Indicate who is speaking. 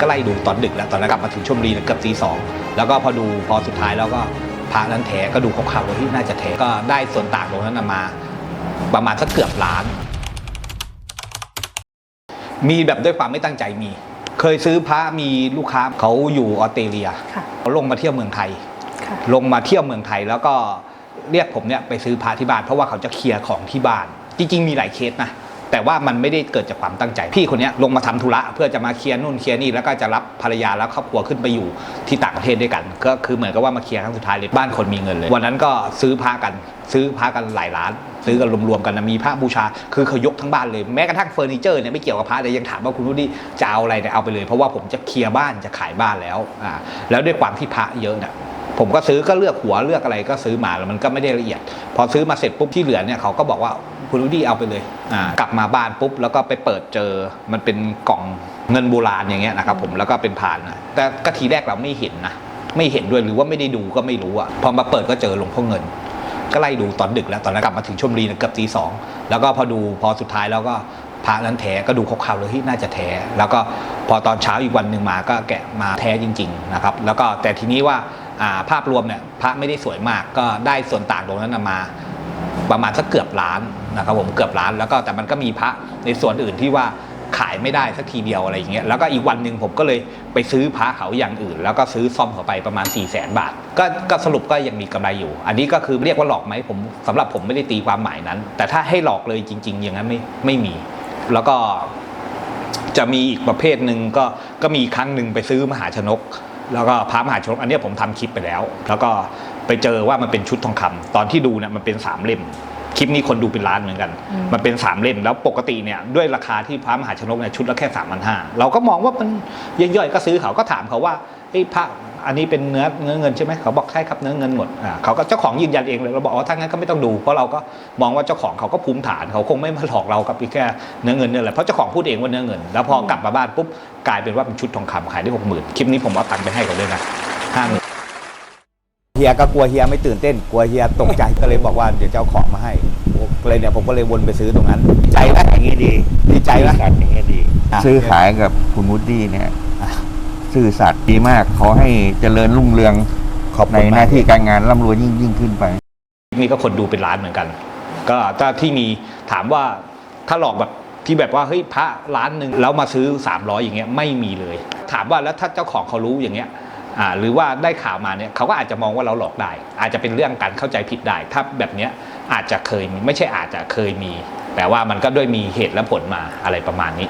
Speaker 1: ก็ไล่ดูตอนดึกแล้วตอนนั้นกลับมาถึงชลบุรีเกือบตีสองแล้วก็พอดูพอสุดท้ายแล้วก็พระนั้นแท้ก็ดูคร่าวๆว่าที่น่าจะแท้ก็ได้ส่วนต่างตรงนั้นนะมา ประมาณสักเกือบล้าน มีแบบด้วยความไม่ตั้งใจมี เคยซื้อพระมีลูกค้าเขาอยู่ออสเตรเลีย
Speaker 2: ค่ะ
Speaker 1: เขาลงมาเที่ยวเมืองไทย
Speaker 2: ค่ะ
Speaker 1: ลงมาเที่ยวเมืองไทยแล้วก็เรียกผมเนี่ยไปซื้อพระที่บ้านเพราะว่าเขาจะเคลียร์ของที่บ้าน จริง ๆ มีหลายเคสนะ แต่ว่ามันไม่ได้เกิดจากความตั้งใจ พี่คนนี้ลงมาทำธุระเพื่อจะมาเคลียร์นู่นเคลียร์นี่แล้วก็จะรับภรรยาและครอบครัวขึ้นไปอยู่ที่ต่างประเทศด้วยกัน ก็คือเหมือนกับว่ามาเคลียร์ครั้งสุดท้ายเลยบ้านคนมีเงินเลย วันนั้นก็ซื้อพระกัน ซื้อพระกันหลายล้านซื้อกันรวมๆกันนะมีพระบูชา คือเขายกทั้งบ้านเลยแม้กระทั่งเฟอร์นิเจอร์เนี่ยไม่เกี่ยวกับพระเลยยังถามว่าคุณรู้ดิจะเอาอะไรเนี่ยเอาไปเลย เพราะว่าผมจะเคลียร์บ้านจะขายบ้านแล้วอ่าแล้วด้วยความที่พระเยอะเนี่ย ผมก็ซื้อก็เลือกหัวเลือกอะไรก็ซื้อมาแล้วมันก็ไม่ได้ละเอียด พอซื้อมาเสร็จปุ๊บที่เหลือเนี่ยเขาก็บอกว่าคุณรูดีเอาไปเลยอ่ากลับมาบ้านปุ๊บแล้วก็ไปเปิดเจอมันเป็นกล่องเงินโบราณอย่างเงี้ยนะครับผมแล้วก็เป็นผ่านนะแต่ก็ทีแรกเราไม่เห็นนะไม่เห็นด้วยหรือว่าไม่ได้ดูก็ไม่รู้อะพอมาเปิดก็เจอหลวงพ่อเงิน ก็ไล่ดูตอนดึกแล้วตอนนั้นกลับมาถึงชลบุรีเกือบตีสองแล้วก็พอดูพอสุดท้ายแล้วก็พระนั้นแท้ก็ดูคร่าวๆเลยที่น่าจะแท้แล้วก็พอตอนเช้าอีกวันหนึ่งมาก็แกะมาแท้จริง ๆนะครับ แล้วก็แต่ทีนี้ว่า ภาพรวมเนี่ยพระไม่ได้สวยมากก็ได้ส่วนต่างตรงนั้นมา ประมาณสักเกือบล้านนะครับผมเกือบล้านแล้วก็แต่มันก็มีพระในส่วนอื่นที่ว่าขายไม่ได้สักทีเดียวอะไรอย่างเงี้ยแล้วก็อีกวันหนึ่งผมก็เลยไปซื้อพระเขาอย่างอื่น แล้วก็ซื้อซ่อมเขาไปประมาณ4 0 0แสนบาทก็ก็สรุปก็ยังมีกำไรอยู่ อันนี้ก็คือเรียกว่าหลอกไหมผมสำหรับผมไม่ได้ตีความหมายนั้น แต่ถ้าให้หลอกเลยจริง ๆ อย่างนั้นไม่ไม่มี แล้วก็จะมีอีกประเภทหนึ่งก็ก็มีครั้งหนึ่งไปซื้อมหาชนก แล้วก็พระมหาชนกอันเนี้ยผมทำคลิปไปแล้ว แล้วก็ไปเจอว่ามันเป็นชุดทองคำตอนที่ดูเนี่ยมันเป็นสามเล่มคลิปนี้คนดูเป็นล้านเหมือนกัน
Speaker 2: อืม
Speaker 1: มันเป็นสามเล่มแล้วปกติเนี่ยด้วยราคาที่พระมหาชนกเนี่ยชุดละแค่สามพันห้าเราก็มองว่ามันย่อยๆก็ซื้อเขาก็ถามเขาว่าไอ้ยพระ อันนี้เป็นเนื้อเนื้อเงินใช่ไหมเขาบอกใช่ครับเนื้อเงินหมดอ่าเขาก็เจ้าของยืนยันเองเลยเราบอกว่าถ้างั้นก็ไม่ต้องดู เพราะเราก็มองว่าเจ้าของเขาก็ภูมิฐานเขาคงไม่มาหลอกเรากับเพียงแค่เนื้อเงินเนี่ยแหละเพราะเจ้าของพูดเองว่าเนื้อเงิน แล้วพอกลับมาบ้านปุ๊บกลายเป็นว่าเป็นชุดทองคำขายได้หกหมื่นคลิปนี้ผมเอาตังค์ไปให้เขาด้วยนะห้าหมื่น
Speaker 3: เฮียก็กลัวเฮียไม่ตื่นเต้นกลัวเฮียตกใจก็เลยบอกว่าเดี๋ยวจะเอาของมาให้เลยเนี่ยผมก็เลยวนไปซื้อตรงนั้น ใจไหม
Speaker 4: อย่างนี้ดี
Speaker 3: ดีใจไหม
Speaker 4: สัตว์อย่างนี้ดี
Speaker 3: อะ
Speaker 4: ซื้อขายกับคุณวูดดี้เนี่ย
Speaker 3: อะ
Speaker 4: ซื่อสัตย์ดีมาก ขอให้เจริญรุ่งเรือง
Speaker 3: ขอบ
Speaker 4: ใน
Speaker 3: คุณ
Speaker 4: ห
Speaker 3: มาก
Speaker 4: น้าที่การงานร่ำรวยยิ่งยิ่งขึ้นไป
Speaker 1: นี่ก็คนดูเป็นล้านเหมือนกัน ก็ถ้าที่มีถามว่าถ้าหลอกแบบที่แบบว่าเฮ้ยพระล้านหนึ่งแล้วมาซื้อ 300 อย่างเงี้ยไม่มีเลย ถามว่าแล้วถ้าเจ้าของเขารู้อย่างเงี้ยอ่าหรือว่าได้ข่าวมาเนี่ยเขาก็อาจจะมองว่าเราหลอกได้ อาจจะเป็นเรื่องการเข้าใจผิดได้ ถ้าแบบเนี้ยอาจจะเคยมีไม่ใช่อาจจะเคยมี แต่ว่ามันก็ด้วยมีเหตุและผลมาอะไรประมาณนี้